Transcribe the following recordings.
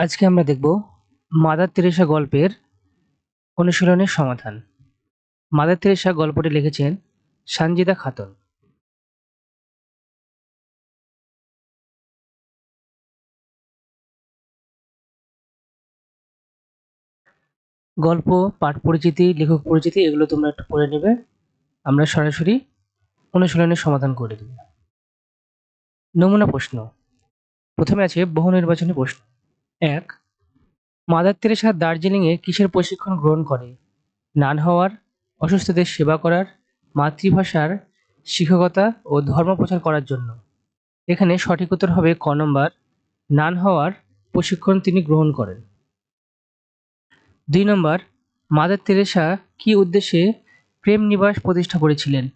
আজকে আমরা দেখব মাদার তেরেসা গল্পের অনুশীলনের সমাধান। মাদার তেরেসা গল্পটি লিখেছেন সানজিদা খাতুন। গল্প, পাঠ পরিচিতি, লেখক পরিচিতি এগুলো তোমরা একটু পড়ে নেবে। আমরা সরাসরি অনুশীলনের সমাধান করে দেব। নমুনা প্রশ্ন। প্রথমে আছে বহু নির্বাচনী প্রশ্ন। এক, মাদার তেরেসা দার্জিলিংয়ে কিসের প্রশিক্ষণ গ্রহণ করে? নান হওয়ার, অসুস্থদের সেবা করার, মাতৃভাষার শিক্ষকতা ও ধর্ম প্রচার করার জন্য। এখানে সঠিক উত্তর হবে ক নম্বর, নান হওয়ার প্রশিক্ষণ তিনি গ্রহণ করেন। দুই নম্বর, মাদার তেরেসা কি উদ্দেশ্যে প্রেম নিবাস প্রতিষ্ঠা করেছিলেন?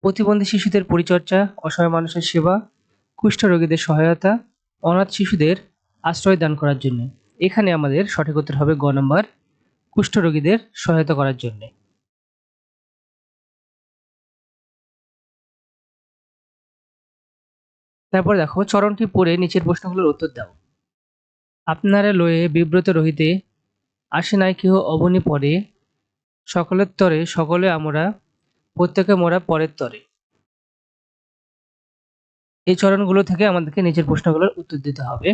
প্রতিবন্ধী শিশুদের পরিচর্যা, অসহায় মানুষের সেবা, কুষ্ঠ রোগীদের সহায়তা, অনাথ শিশুদের আশ্রয় দান করার জন্য। এখানে আমাদের সঠিক উত্তর হবে গ নম্বর, কুষ্ঠ রোগীদের সহায়তা করার জন্য। তারপর দেখো, চরণটি পড়ে নিচের প্রশ্নগুলোর উত্তর দাও। আপনারা লয়ে বিব্রত রহিতে আসে নাই কেহ অবনী পরে, সকলের তরে সকলে আমরা, প্রত্যেকে মোরা পরের তরে। এই চরণগুলো থেকে আমাদেরকে নিচের প্রশ্নগুলোর উত্তর দিতে হবে।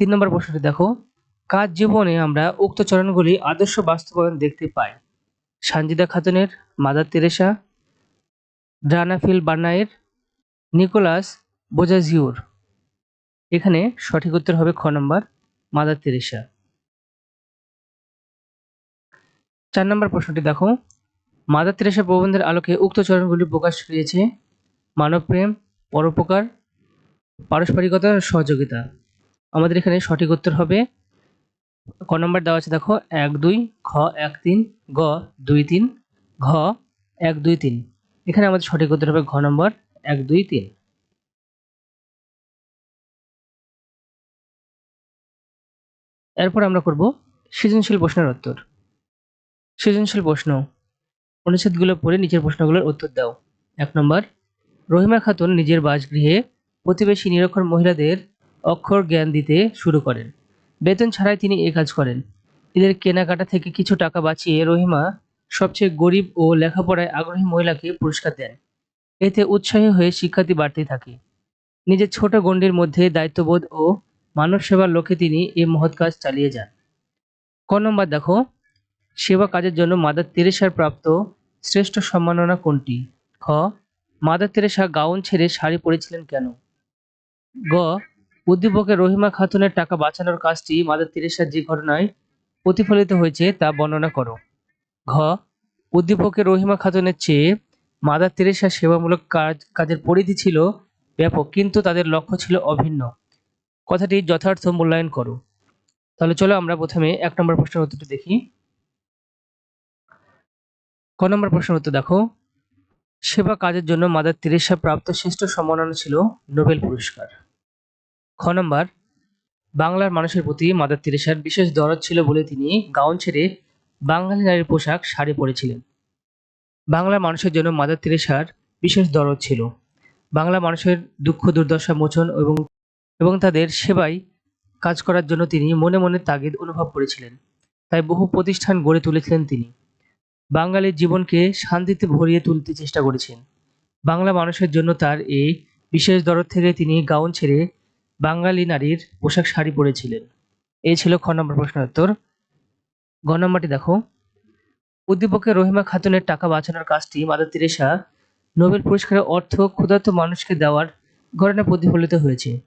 তিন নম্বর প্রশ্নটি দেখো। কাজ জীবনে আমরা উক্ত চরণগুলি আদর্শ বাস্তবায়ন দেখতে পাই? সানজিদা খাতুনের, মাদার তেরেসা ড্রানাফিল বার্নায়ের নিকোলাস বোজাজিওর এখানে সঠিক উত্তর হবে খ নম্বর, মাদার তেরেসা। চার নম্বর প্রশ্নটি দেখো। মাদার তেরেসা প্রবন্ধের আলোকে উক্ত চরণগুলি প্রকাশ পেয়েছে মানবপ্রেম, পরোপকার পারস্পরিকতা সহযোগিতা। আমাদের এখানে সঠিক উত্তর হবে। ক নম্বর দেওয়া আছে, দেখো, এক, দুই খ এক, তিন, গ, দুই, তিন, ঘ, এক, দুই, তিন। এখানে আমাদের সঠিক উত্তর হবে ঘ নম্বর, এক, দুই, তিন। এরপর আমরা করব সৃজনশীল প্রশ্নের উত্তর। সৃজনশীল প্রশ্ন। অনুচ্ছেদগুলো পড়ে নিচের প্রশ্নগুলোর উত্তর দাও। এক নম্বর, রহিমা খাতুন নিজের বাসগৃহে প্রতিবেশী নিরক্ষর মহিলাদের অক্ষর জ্ঞান দিতে শুরু করেন। বেতন ছাড়াই তিনি এ কাজ করেন। এদের কেনাকাটা থেকে কিছু টাকা বাঁচিয়ে রহিমা সবচেয়ে গরিব ও লেখাপড়ায় আগ্রহী মহিলাকে পুরস্কার দেন। এতে উৎসাহী হয়ে শিক্ষার্থী বাড়তে থাকে। নিজের ছোট গণ্ডির মধ্যে দায়িত্ববোধ ও মানব সেবার লক্ষ্যে তিনি এই মহৎ কাজ চালিয়ে যান। ক নম্বর দেখো, সেবা কাজের জন্য মাদার তেরেসার প্রাপ্ত শ্রেষ্ঠ সম্মাননা কোনটি? খ, মাদার তেরেসা গাউন ছেড়ে শাড়ি পরেছিলেন কেন? গ উদ্দীপকে রহিমা খাতুনের টাকা বাঁচানোর কাজটি মাদার তেরেসার যে ঘটনায় প্রতিফলিত হয়েছে তা বর্ণনা করো। ঘ উদ্দীপকে রহিমা খাতুনের চেয়ে মাদার তেরেসার সেবামূলক কাজ, কাজের পরিধি ছিল ব্যাপক, কিন্তু তাদের লক্ষ্য ছিল অভিন্ন। কথাটি যথার্থ মূল্যায়ন করো। তাহলে চলো আমরা প্রথমে এক নম্বর প্রশ্নের উত্তরটি দেখি। ক নম্বর প্রশ্নের উত্তর দেখো। সেবা কাজের জন্য মাদার তেরেসা প্রাপ্ত শ্রেষ্ঠ সম্মাননা ছিল নোবেল পুরস্কার। খ নম্বর, বাংলার মানুষের প্রতি মাদার তেরেসার বিশেষ দরদ ছিল বলে তিনি গাউন ছেড়ে বাঙালি নারীর পোশাক শাড়ি পরেছিলেন। বাংলার মানুষের জন্য মাদার তেরেসার বিশেষ দরদ ছিল। বাংলা মানুষের দুঃখ, দুর্দশা, মোচন এবং এবং তাদের সেবায় কাজ করার জন্য তিনি মনে মনে তাগিদ অনুভব করেছিলেন। তাই বহু প্রতিষ্ঠান গড়ে তুলেছিলেন তিনি। বাঙালির জীবনকে শান্তিতে ভরিয়ে তুলতে চেষ্টা করেছেন। বাংলা মানুষের জন্য তার এই বিশেষ দরদ থেকে তিনি গাউন ছেড়ে বাঙালি নারীর পোশাক শাড়ি পরেছিলেন। এই ছিল খ নম্বর প্রশ্নের উত্তর। গ নম্বরটি দেখো। উদ্দীপকে রহিমা খাতুনের টাকা বাঁচানোর কাজটি মাদার তেরেসা নোবেল পুরস্কারের অর্থ ক্ষুধার্ত মানুষকে দেওয়ার ঘটনা প্রতিফলিত হয়েছে।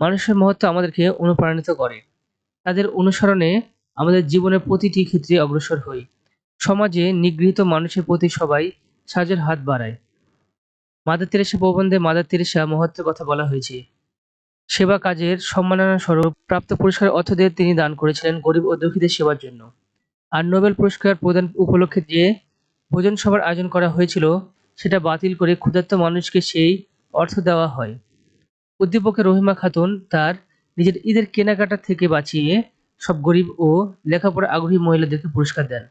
মানুষের মহত্ব আমাদেরকে অনুপ্রাণিত করে। তাদের অনুসরণে আমাদের জীবনের প্রতিটি ক্ষেত্রে অগ্রসর হই। সমাজে নিগৃহীত মানুষের প্রতি সবাই সাহায্যের হাত বাড়ায়। মাদার তেরেসা প্রবন্ধে মাদার তেরেসা মহত্বের কথা বলা হয়েছে। সেবা কাজের সম্মাননা স্বরূপ প্রাপ্ত পুরস্কার অর্থ দিয়ে তিনি দান করেছিলেন গরিব ও দুঃখীদের সেবার জন্য। আর নোবেল পুরস্কার প্রদান উপলক্ষে যে ভোজন সভার আয়োজন করা হয়েছিল, সেটা বাতিল করে ক্ষুধার্ত মানুষকে সেই অর্থ দেওয়া হয়। উদ্দীপকে রহিমা খাতুন তার নিজের ঈদের কেনাকাটা থেকে বাঁচিয়ে সব গরিব ও লেখাপড়া আগ্রহী মহিলাদেরকে পুরস্কার দেন।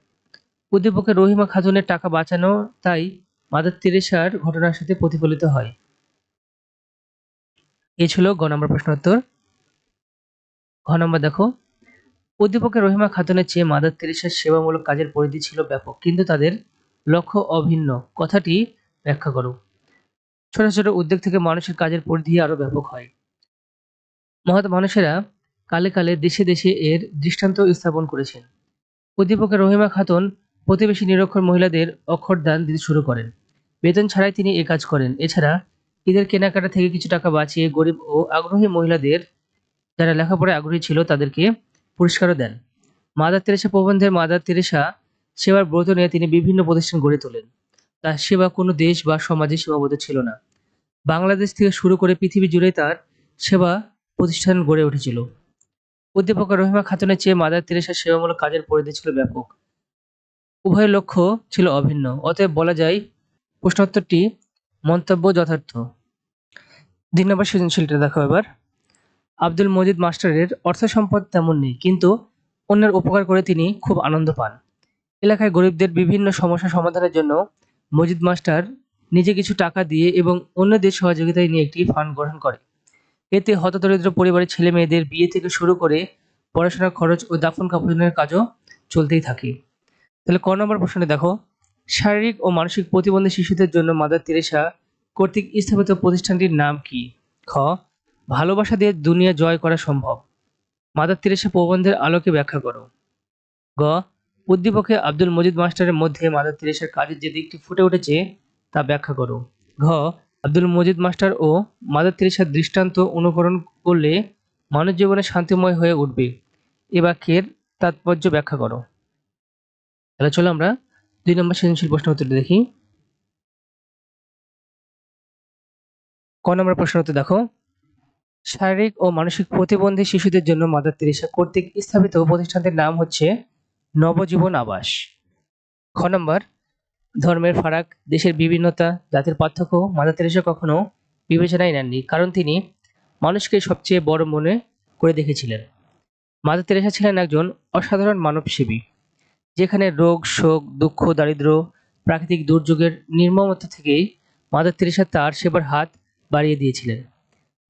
উদ্দীপকে রহিমা খাতুনের টাকা বাঁচানো তাই মাদার তেরেসার ঘটনার সাথে প্রতিফলিত হয়। এ ছিল গ নম্বর প্রশ্ন উত্তর। ঘ নম্বর দেখো অধ্যাপকের রহিমা খাতুনের চেয়ে মাদার তেরেসার সেবামূলক কাজের পরিধি ছিল ব্যাপক, কিন্তু তাদের লক্ষ্য অভিন্ন। কথাটি ব্যাখ্যা করো। ছোট ছোট উদ্যোগ থেকে মানুষের কাজের পরিধি আরও ব্যাপক হয়। মহৎ মানুষেরা কালে কালে দেশে দেশে এর দৃষ্টান্ত স্থাপন করেছেন। অধ্যাপকের রহিমা খাতুন প্রতিবেশী নিরক্ষর মহিলাদের অক্ষরদান দিতে শুরু করেন। বেতন ছাড়াই তিনি এ কাজ করেন। এছাড়া ঈদের কেনাকাটা থেকে কিছু টাকা বাঁচিয়ে গরিব ও আগ্রহী মহিলাদের যারা লেখাপড়ায় আগ্রহী ছিল তাদেরকে পুরস্কারও দেন। মাদার তেরেসা প্রবন্ধের মাদার তেরেসা সেবার ব্রত নিয়ে তিনি বিভিন্ন প্রতিষ্ঠান গড়ে তোলেন। তার সেবা কোনো দেশ বা সমাজে সীমাবদ্ধ ছিল না। বাংলাদেশ থেকে শুরু করে পৃথিবী জুড়ে তার সেবা প্রতিষ্ঠান গড়ে উঠেছিল। অধ্যাপক রহিমা খাতুনের চেয়ে মাদার তেরেসার সেবামূলক কাজের পরিধি ছিল ব্যাপক। উভয় লক্ষ্য ছিল অভিন্ন। অতএব বলা যায়, প্রশ্নোত্তরটি মন্তব্য যথার্থ। দুই নম্বর সৃজনশীলটা দেখো এবার। আব্দুল মজিদ মাস্টারের অর্থ সম্পদ তেমন নেই, কিন্তু অন্যের উপকার করে তিনি খুব আনন্দ পান। এলাকায় গরিবদের বিভিন্ন সমস্যা সমাধানের জন্য মজিদ মাস্টার নিজে কিছু টাকা দিয়ে এবং অন্যদের সহযোগিতায় নিয়ে একটি ফান্ড গঠন করে। এতে হতদরিদ্র পরিবারের ছেলে মেয়েদের বিয়ে থেকে শুরু করে পড়াশোনার খরচ ও দাফন কাফনের কাজও চলতেই থাকে। তাহলে ক নম্বর প্রশ্নে দেখো। শারীরিক ও মানসিক প্রতিবন্ধী শিশুদের জন্য মাদার তেরেসা কর্তৃক স্থাপিত প্রতিষ্ঠানটির নাম কি? খ, ভালোবাসা দিয়ে দুনিয়া জয় করা সম্ভব। মাদার তেরেসা প্রবন্ধের আলোকে ব্যাখ্যা করো। গ, উদ্দীপকে আব্দুল মজিদ মাস্টারের মধ্যে মাদার তেরেসার কাজের যে দিকটি ফুটে উঠেছে তা ব্যাখ্যা করো। ঘ, আব্দুল মজিদ মাস্টার ও মাদার তেরেসার দৃষ্টান্ত অনুকরণ করলে মানব জীবনে শান্তিময় হয়ে উঠবে। এ বাক্যের তাৎপর্য ব্যাখ্যা করো। তাহলে চলো আমরা দুই নম্বর সৃজনশীল প্রশ্ন উত্তরটি দেখি। ক নম্বর প্রশ্ন উত্তর দেখো। শারীরিক ও মানসিক প্রতিবন্ধী শিশুদের জন্য মাদার তেরেসা কর্তৃক স্থাপিত প্রতিষ্ঠানটির নাম হচ্ছে নবজীবন আবাস। খ নম্বর, ধর্মের ফারাক, দেশের বিভিন্নতা, জাতির পার্থক্য, মাদার তেরেসা কখনো বিবেচনায় নেননি, কারণ তিনি মানুষকে সবচেয়ে বড় মনে করে দেখেছিলেন। মাদার তেরেসা ছিলেন একজন অসাধারণ মানবসেবী। যেখানে রোগ, শোক, দুঃখ, দারিদ্র, প্রাকৃতিক দুর্যোগের নির্মমতা থেকেই মাদার তেরেসা তার সেবার হাত বাড়িয়ে দিয়েছিলেন।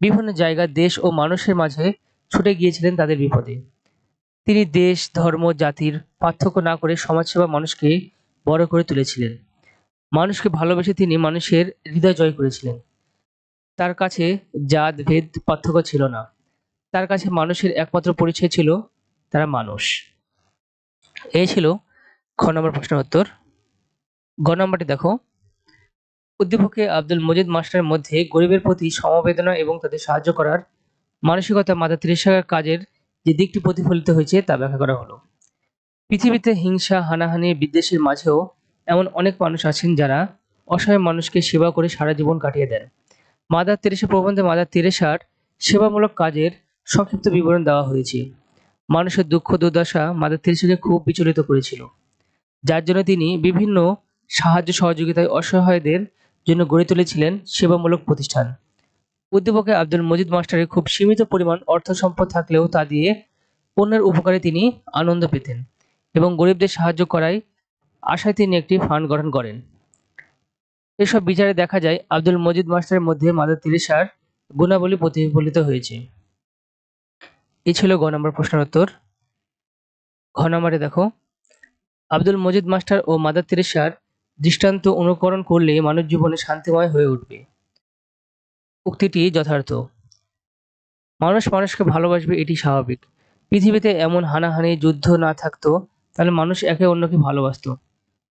বিভিন্ন জায়গা দেশ ও মানুষের মাঝে ছুটে গিয়েছিলেন তাদের বিপদে। তিনি দেশ, ধর্ম, জাতির পার্থক্য না করে সমাজসেবা মানুষকে বড় করে তুলেছিলেন। মানুষকে ভালোবেসে তিনি মানুষের হৃদয় জয় করেছিলেন। তার কাছে জাত, ভেদ, পার্থক্য ছিল না। তার কাছে মানুষের একমাত্র পরিচয় ছিল তারা মানুষ। এই ছিল খ নম্বর প্রশ্নের উত্তর। গ নম্বরটি দেখো। উদ্দীপকে আব্দুল মজিদ মাস্টারের মধ্যে গরিবের প্রতি সমবেদনা এবং তাদের সাহায্য করার মানসিকতা মাদার তেরেসার কাজের যে দিকটি প্রতিফলিত হয়েছে তা ব্যাখ্যা করা হলো। পৃথিবীতে হিংসা, হানাহানি, বিদ্বেষের মাঝেও এমন অনেক মানুষ আছেন যারা অসহায় মানুষকে সেবা করে সারা জীবন কাটিয়ে দেন। মাদার তেরেসা প্রবন্ধে মাদার তেরেসার সেবামূলক কাজের সংক্ষিপ্ত বিবরণ দেওয়া হয়েছে। মানুষের দুঃখ দুর্দশা মাদার তেরেসাকে খুব বিচলিত করেছিল। যার জন্য তিনি বিভিন্ন সাহায্য সহযোগিতায় অসহায়দের জন্য গড়ে তুলেছিলেন সেবামূলক প্রতিষ্ঠান। উদ্দীপকে আব্দুল মজিদ মাস্টারের খুব সীমিত পরিমাণ অর্থ সম্পদ থাকলেও তা দিয়ে অন্যের উপকারে তিনি আনন্দ পেতেন এবং গরিবদের সাহায্য করায় আশায় তিনি একটি ফান্ড গঠন করেন। এসব বিচারে দেখা যায়, আব্দুল মজিদ মাস্টারের মধ্যে মাদার তেরেসার গুণাবলী প্রতিফলিত হয়েছে। এই ছিল গ নম্বর প্রশ্নের উত্তর। ঘ নম্বরে দেখো, আব্দুল মজিদ মাস্টার ও মাদার তেরেসার দৃষ্টান্ত অনুকরণ করলে মানব জীবনে শান্তিময় হয়ে উঠবে। উক্তিটি যথার্থ। মানুষ মানুষকে ভালোবাসবে এটি স্বাভাবিক। পৃথিবীতে এমন হানাহানি, যুদ্ধ না থাকতো, তাহলে মানুষ একে অন্যকে ভালোবাসতো।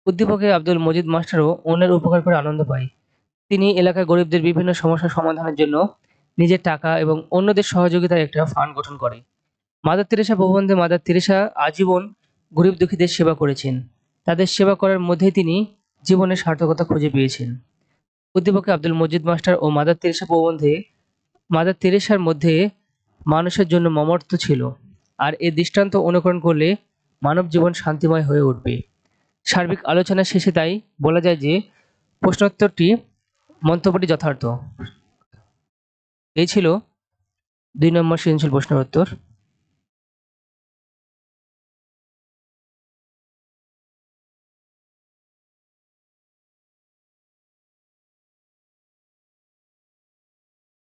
উদ্দীপকে আব্দুল মজিদ মাস্টারও অন্যের উপকার করে আনন্দ পায়। তিনি এলাকায় গরিবদের বিভিন্ন সমস্যার সমাধানের জন্য নিজের টাকা এবং অন্যদের সহযোগিতায় একটা ফান্ড গঠন করে। মাদার তেরেসা প্রবন্ধে মাদার তেরেসা আজীবন গরিব দুঃখীদের সেবা করেছেন। তাদের সেবা করার মধ্যে তিনি জীবনের সার্থকতা খুঁজে পেয়েছেন। উদ্দীপকে আব্দুল মজিদ মাস্টার ও মাদার তেরেসা প্রবন্ধে মাদার তেরেসার মধ্যে মানুষের জন্য মমর্থ ছিল আর এ দৃষ্টান্ত অনুকরণ করলে মানব জীবন শান্তিময় হয়ে উঠবে। সার্বিক আলোচনা শেষে তাই বলা যায় যে প্রশ্নোত্তরটি মন্তব্যটি যথার্থ। এই ছিল দুই নম্বর সৃজনশীল প্রশ্নের উত্তর।